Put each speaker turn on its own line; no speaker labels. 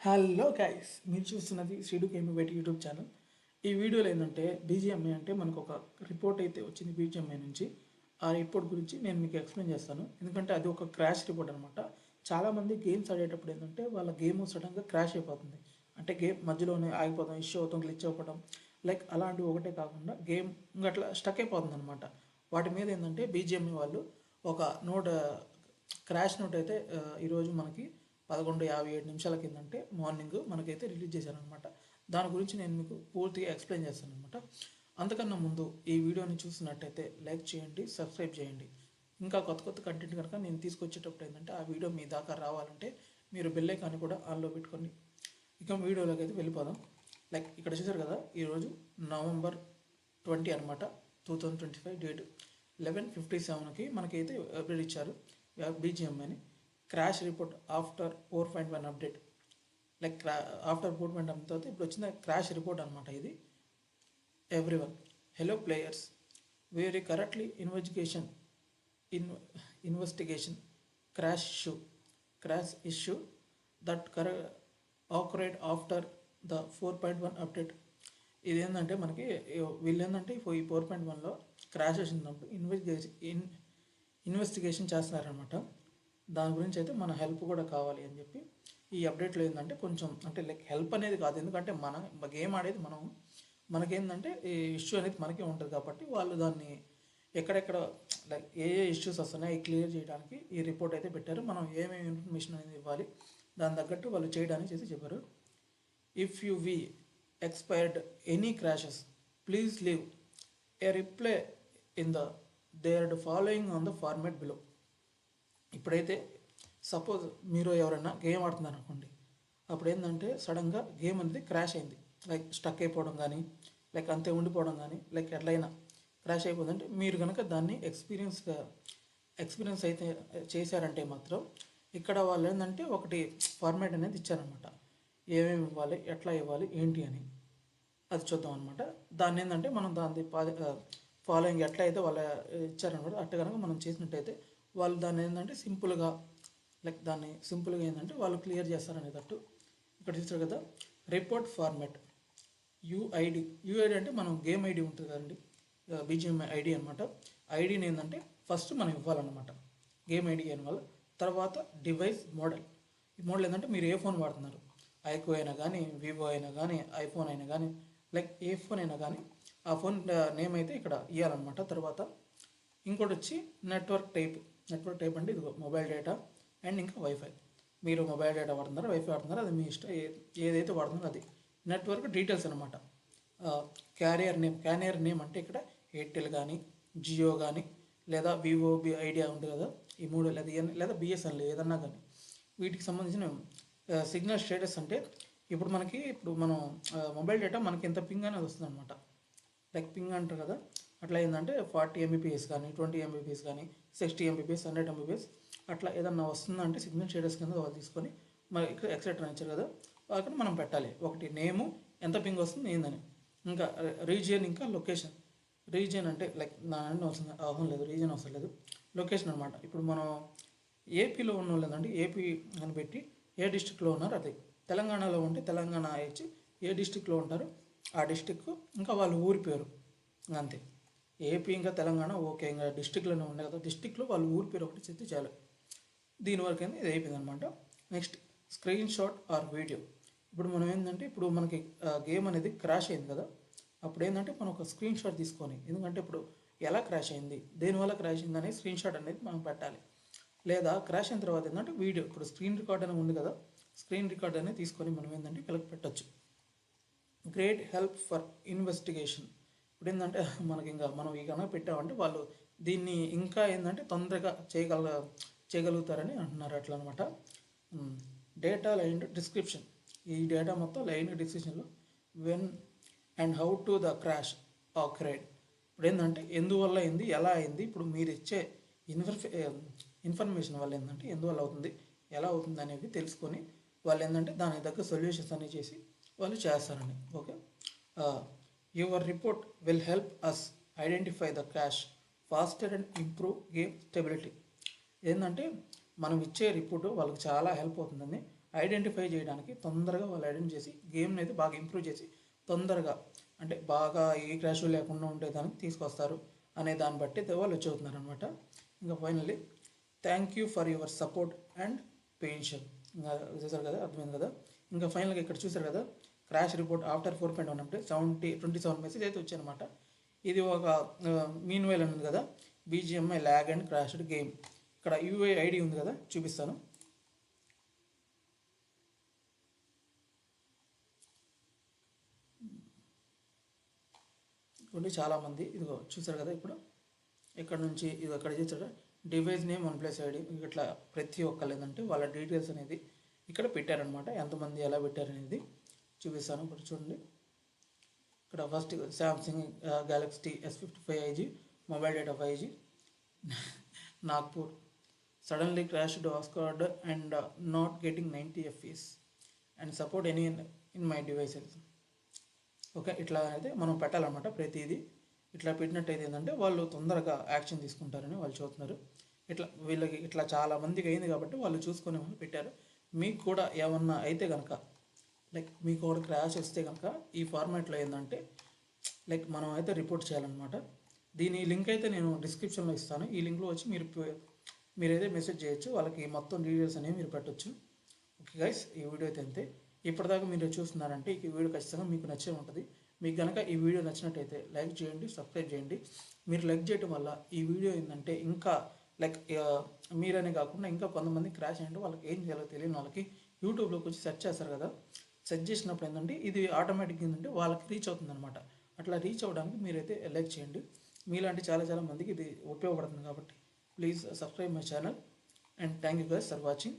Hello guys మీరు చూస్తున్నది శ్రీడు కేమీబెట్ YouTube channel ఈ వీడియోలో ఏంటంటే బీజిఎంఐ అంటే మనకు ఒక రిపోర్ట్ అయితే వచ్చింది బీజిఎంఐ నుంచి. ఆ రిపోర్ట్ గురించి నేను మీకు ఎక్స్ప్లెయిన్ చేస్తాను. ఎందుకంటే అది ఒక క్రాష్ రిపోర్ట్ అనమాట చాలామంది గేమ్స్ ఆడేటప్పుడు ఏంటంటే వాళ్ళ గేమ్ సడన్గా క్రాష్ అయిపోతుంది. అంటే గేమ్ మధ్యలోనే ఆగిపోతాం ఇష్యూ అవుతాం గ్లిచ్ అవ్వడం లైక్ అలాంటివి ఒకటే కాకుండా గేమ్ అట్లా స్టక్ అయిపోతుంది అనమాట వాటి మీద ఏంటంటే బీజిఎంఐ వాళ్ళు ఒక నోట్ క్రాష్ నోట్ అయితే ఈరోజు మనకి పదకొండు యాభై ఏడు నిమిషాల కిందంటే మార్నింగ్ మనకైతే రిలీజ్ చేశారనమాట దాని గురించి నేను మీకు పూర్తిగా ఎక్స్ప్లెయిన్ చేస్తాను అనమాట అంతకన్నా ముందు ఈ వీడియోని చూసినట్టయితే లైక్ చేయండి సబ్స్క్రైబ్ చేయండి. ఇంకా కొత్త కొత్త కంటెంట్ కనుక నేను తీసుకొచ్చేటప్పుడు ఏంటంటే ఆ వీడియో మీ దాకా రావాలంటే మీరు బెల్ ఐకాన్ని కూడా ఆన్లో పెట్టుకొని ఇక వీడియోలోకి అయితే వెళ్ళిపోదాం. లైక్ ఇక్కడ చూసారు కదా ఈరోజు నవంబర్ ట్వంటీ అనమాట two thousand twenty five date. Eleven fifty సెవెన్కి మనకైతే అప్డేట్ ఇచ్చారు బీజిఎం అని. Crash report after four point one update. Like క్రా after four point one తర్వాత ఇప్పుడు వచ్చిన క్రాష్ రిపోర్ట్ అనమాట ఇది. Everyone hello players very correctly investigation in investigation crash issue crash issue that కర operate after the four point one update ఇది ఏంటంటే మనకి వీళ్ళు ఏంటంటే ఈ ఫోర్ పాయింట్ వన్లో క్రాష్ వచ్చినప్పుడు ఇన్వెస్టిగేషన్ ఇన్ ఇన్వెస్టిగేషన్ చేస్తున్నారనమాట దాని గురించి అయితే మన హెల్ప్ కూడా కావాలి అని చెప్పి ఈ అప్డేట్లో ఏంటంటే కొంచెం అంటే లైక్ హెల్ప్ అనేది కాదు. ఎందుకంటే మన గేమ్ ఆడేది మనం. మనకేంటంటే ఈ ఇష్యూ అనేది మనకే ఉంటుంది కాబట్టి వాళ్ళు దాన్ని ఎక్కడెక్కడ లైక్ ఏ ఏ ఇష్యూస్ వస్తున్నాయి క్లియర్ చేయడానికి ఈ రిపోర్ట్ అయితే పెట్టారు. మనం ఏమేమి ఇన్ఫర్మేషన్ అనేది ఇవ్వాలి దాని తగ్గట్టు వాళ్ళు చేయడానికి చేసి చెప్పారు. If you we experienced any crashes please leave a reply in the there following on the format below ఇప్పుడైతే సపోజ్ మీరు ఎవరైనా గేమ్ ఆడుతున్నారు అనుకోండి అప్పుడు ఏంటంటే సడన్గా గేమ్ అనేది క్రాష్ అయింది. లైక్ స్టక్ అయిపోవడం కానీ లైక్ అంతే ఉండిపోవడం కానీ లైక్ ఎట్లయినా క్రాష్ అయిపోతుందంటే మీరు కనుక దాన్ని ఎక్స్పీరియన్స్గా ఎక్స్పీరియన్స్ అయితే చేశారంటే మాత్రం ఇక్కడ వాళ్ళు ఏంటంటే ఒకటి ఫార్మాట్ అనేది ఇచ్చారనమాట. ఏమేమి ఇవ్వాలి ఎట్లా ఇవ్వాలి ఏంటి అని. అది చూద్దాం అనమాట దాన్ని ఏంటంటే మనం దాని ఫాలోయింగ్ ఎట్లా అయితే వాళ్ళు ఇచ్చారనమాట అట్ట కనుక మనం చేసినట్టయితే వాళ్ళు దాన్ని ఏంటంటే సింపుల్గా లైక్ దాన్ని సింపుల్గా ఏంటంటే వాళ్ళు క్లియర్ చేస్తారనేటట్టు ఇక్కడ చూస్తారు కదా రిపోర్ట్ ఫార్మాట్ యుఐడి యుఐడి అంటే మనం గేమ్ ఐడి ఉంటుంది కదండి బీజిఎం ఐడి అనమాట ఐడిని ఏంటంటే ఫస్ట్ మనం ఇవ్వాలన్నమాట గేమ్ ఐడి అయిన వల్ల తర్వాత డివైస్ మోడల్. ఈ మోడల్ ఏంటంటే మీరు ఏ ఫోన్ వాడుతున్నారు? ఐకో అయినా కానీ వివో అయినా కానీ ఐఫోన్ అయినా కానీ లైక్ ఏ ఫోన్ అయినా కానీ ఆ ఫోన్ నేమ్ అయితే ఇక్కడ ఇవ్వాలన్నమాట తర్వాత ఇంకోటి వచ్చి నెట్వర్క్ టైప్. నెట్వర్క్ టైప్ అంటే ఇదిగో మొబైల్ డేటా అండ్ ఇంకా వైఫై. మీరు మొబైల్ డేటా వాడుతున్నారా వైఫై వాడుతున్నారా అది మీ ఇష్టం. ఏదైతే వాడుతున్నారో అది. నెట్వర్క్ డీటెయిల్స్ అనమాట క్యారియర్ నేమ్ క్యారియర్ నేమ్ అంటే ఇక్కడ ఎయిర్టెల్ కానీ జియో కానీ లేదా వివో బి ఐడియా ఉంది కదా ఈ మూడు లేదా ఎన్- లేదా బిఎస్ఎన్ఎల్ ఏదన్నా కానీ. వీటికి సంబంధించిన సిగ్నల్ స్టేటస్ అంటే ఇప్పుడు మనకి ఇప్పుడు మనం మొబైల్ డేటా మనకి ఎంత పింగ్ అనేది వస్తుంది అనమాట లైక్ పింగ్ అంటారు కదా అట్లా ఏంటంటే ఫార్టీ ఎంబీపీఎస్ కానీ ట్వంటీ ఎంబీపీఎస్ కానీ సిక్స్టీ ఎంబీపీఎస్ హండ్రెడ్ ఎంబీపీఎస్ అట్లా ఏదన్నా వస్తుందంటే సిగ్నల్ షేడర్స్ కింద వాళ్ళు తీసుకొని మరి ఇక్కడ ఎక్సెట్రా ఇచ్చారు కదా అక్కడ మనం పెట్టాలి. ఒకటి నేము ఎంత పింగ్ వస్తుంది ఏందని. ఇంకా రీజియన్ ఇంకా లొకేషన్. రీజియన్ అంటే లైక్ నా అవసరం అవసరం లేదు రీజియన్ అవసరం లేదు. లొకేషన్ అనమాట ఇప్పుడు మనం ఏపీలో ఉన్న వాళ్ళు ఏంటంటే ఏపీ అని పెట్టి ఏ డిస్టిక్లో ఉన్నారు అది. తెలంగాణలో ఉంటే తెలంగాణ ఇచ్చి ఏ డిస్టిక్లో ఉంటారు ఆ డిస్టిక్ ఇంకా వాళ్ళ ఊరి పేరు. అంతే. ఏపీ ఇంకా తెలంగాణ ఓకే ఇంకా డిస్టిక్లోనే ఉండే కదా డిస్టిక్లో వాళ్ళు ఊరి పేరు ఒకటి చెప్తే చాలు. దీని వరకు అయితే ఇది అయిపోయింది అనమాట next screenshot or video ఇప్పుడు మనం ఏంటంటే ఇప్పుడు మనకి గేమ్ అనేది క్రాష్ అయింది కదా అప్పుడు ఏంటంటే మనం ఒక స్క్రీన్ షాట్ తీసుకొని ఎందుకంటే ఇప్పుడు ఎలా క్రాష్ అయింది దేనివల్ల క్రాష్ అయింది అనేది స్క్రీన్ షాట్ అనేది మనం పెట్టాలి. లేదా క్రాష్ అయిన తర్వాత ఏంటంటే వీడియో ఇప్పుడు స్క్రీన్ రికార్డ్ అనేది ఉంది కదా స్క్రీన్ రికార్డ్ అనేది తీసుకొని మనం ఏంటంటే పిల్లకి పెట్టచ్చు. గ్రేట్ హెల్ప్ ఫర్ ఇన్వెస్టిగేషన్ ఇప్పుడు ఏంటంటే మనకి ఇంకా మనం ఈ కనుక పెట్టామంటే వాళ్ళు దీన్ని ఇంకా ఏంటంటే తొందరగా చేయగల చేయగలుగుతారని అంటున్నారు అట్లా అనమాట డేటా లైన్ డిస్క్రిప్షన్. ఈ డేటా మొత్తం లైన్ డిస్క్రిప్షన్లో when and how to the crash occurred ఇప్పుడు ఏంటంటే ఎందువల్ల అయింది ఎలా అయింది ఇప్పుడు మీరు ఇచ్చే ఇన్ఫర్ఫే ఇన్ఫర్మేషన్ వల్ల ఏంటంటే ఎందువల్ల అవుతుంది ఎలా అవుతుంది అనేవి తెలుసుకొని వాళ్ళు ఏంటంటే దానికి తగ్గ సొల్యూషన్స్ అన్ని చేసి వాళ్ళు చేస్తారని okay? Your report will help us identify the crash faster and improve game stability. ఏంటంటే మనం ఇచ్చే రిపోర్ట్ వాళ్ళకి చాలా హెల్ప్ అవుతుందని ఐడెంటిఫై చేయడానికి తొందరగా వాళ్ళు ఐడెంటిఫై చేసి గేమ్ని అయితే బాగా ఇంప్రూవ్ చేసి తొందరగా అంటే బాగా ఏ క్రాష్ లేకుండా ఉండేదానికి తీసుకొస్తారు అనే దాన్ని బట్టి వాళ్ళు చదువుతున్నారు అనమాట ఇంకా finally thank you for your support and pension ఇంకా చూసారు కదా అర్థమైంది కదా? ఇంకా ఫైనల్గా ఇక్కడ చూసారు కదా crash report after four point one అంటే సెవెంటీ ట్వంటీ సెవెన్ మెసేజ్ అయితే వచ్చాయన్నమాట. ఇది ఒక మీన్ వైల్ ఉంది కదా BGMI lag and crashed game ఇక్కడ యూఐ ఐడి ఉంది కదా చూపిస్తాను. ఇదిగోండి చాలామంది ఇదిగో చూసారు కదా ఇప్పుడు. ఇక్కడ నుంచి ఇది అక్కడ చేశారు device name OnePlus ID ఇట్లా ప్రతి ఒక్కరు ఏంటంటే వాళ్ళ డీటెయిల్స్ అనేది ఇక్కడ పెట్టారనమాట ఎంతమంది ఎలా పెట్టారనేది. చూపిస్తాను ఇప్పుడు చూడండి. ఇక్కడ first Samsung Galaxy S fifty five IG mobile data five G Nagpur. Suddenly crashed వాస్కార్డ్ and not getting ninety FPS and support any in my devices okay ఇట్లా అయితే మనం పెట్టాలన్నమాట ప్రతిదీ. ఇట్లా పెట్టినట్టయితే ఏంటంటే వాళ్ళు తొందరగా యాక్షన్ తీసుకుంటారని వాళ్ళు చూస్తున్నారు. ఇట్లా వీళ్ళకి ఇట్లా చాలా మందికి అయింది కాబట్టి వాళ్ళు చూసుకొని పెట్టారు. మీకు కూడా ఏమన్నా అయితే కనుక లైక్ మీకు కూడా క్రాష్ వస్తే కనుక ఈ ఫార్మాట్లో ఏంటంటే లైక్ మనం అయితే రిపోర్ట్ చేయాలన్నమాట. దీని లింక్ అయితే నేను డిస్క్రిప్షన్లో ఇస్తాను. ఈ లింక్లో వచ్చి మీరు మీరైతే మెసేజ్ చేయొచ్చు. వాళ్ళకి మొత్తం డీటెయిల్స్ అనేవి మీరు పెట్టొచ్చు. ఓకే గైస్ ఈ వీడియో అయితే అంతే. ఇప్పటిదాకా మీరు చూస్తున్నారంటే ఈ వీడియో ఖచ్చితంగా మీకు నచ్చే ఉంటుంది. మీకు కనుక ఈ వీడియో నచ్చినట్టయితే లైక్ చేయండి సబ్స్క్రైబ్ చేయండి. మీరు లైక్ చేయడం వల్ల ఈ వీడియో ఏంటంటే ఇంకా లైక్ మీరనే కాకుండా ఇంకా కొంతమంది క్రాష్ అయ్యంటే వాళ్ళకి ఏం చేయాలో తెలియని వాళ్ళకి యూట్యూబ్లోకి వచ్చి సెర్చ్ చేస్తారు కదా. సెట్ చేసినప్పుడు ఏంటంటే ఇది ఆటోమేటిక్ ఏంటంటే వాళ్ళకి రీచ్ అవుతుంది అనమాట అట్లా రీచ్ అవ్వడానికి మీరైతే లైక్ చేయండి. మీలాంటి చాలా చాలా మందికి ఇది ఉపయోగపడుతుంది కాబట్టి please subscribe my channel and thank you guys for watching